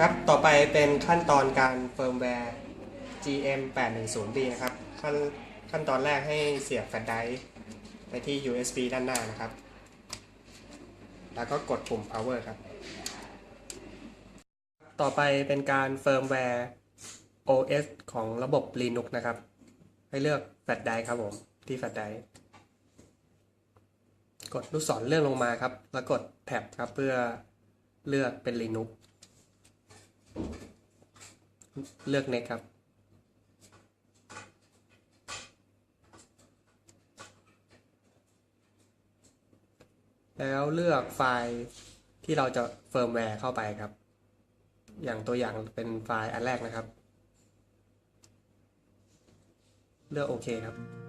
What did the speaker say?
ครับ ต่อไปเป็นขั้นตอนการเฟิร์มแวร์ GM 8 1 0 B นะครับ ขั้นขั้นตอนแรกให้เสียบแฟลชไดรฟ์ไปที่ USB ด้านหน้านะครับ แล้วก็กดปุ่ม power ครับ ต่อไปเป็นการเฟิร์มแวร์ OS ของระบบ Linux นะครับ ให้เลือกแฟลชไดรฟ์ครับผมที่แฟลชไดรฟ์กดลูกศรเลื่อนลงมาครับ แล้วกดแท็บครับเพื่อเลือกเป็น Linux เลือกเน็กครับ แล้วเลือกไฟล์ที่เราจะเฟิร์มแวร์เข้าไปครับ อย่างตัวอย่างเป็นไฟล์อันแรกนะครับ เลือกโอเคครับ